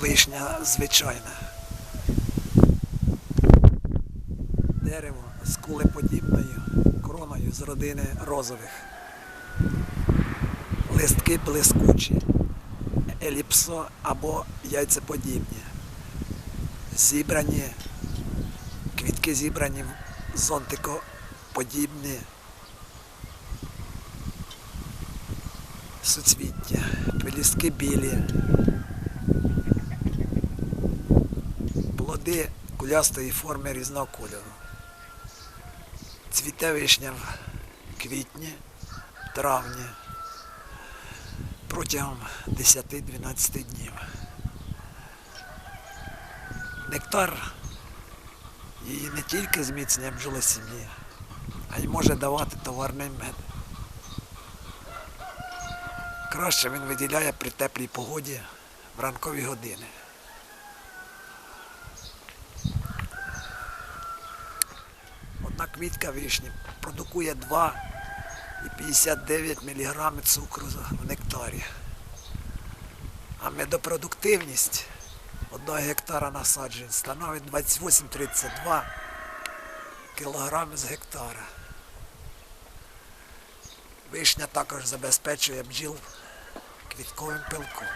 вишня звичайна. Дерево з кулеподібною короною з родини розових. Листки блискучі, еліпсо або яйцеподібні. Зібрані, квітки зібрані в зонтикоподібні суцвіття, пелюстки білі, плоди кулястої форми різного кольору. Цвіте вишня в квітні, травні протягом 10-12 днів. Нектар її не тільки зміцнює бджолосім'ї, а й може давати товарний мед. Краще він виділяє при теплій погоді в ранкові години. Одна квітка вишні продукує 2,59 мг цукру в нектарі. А медопродуктивність одного гектара насаджень становить 28-32 кг з гектара. Вишня також забезпечує бджіл квітковим пилком.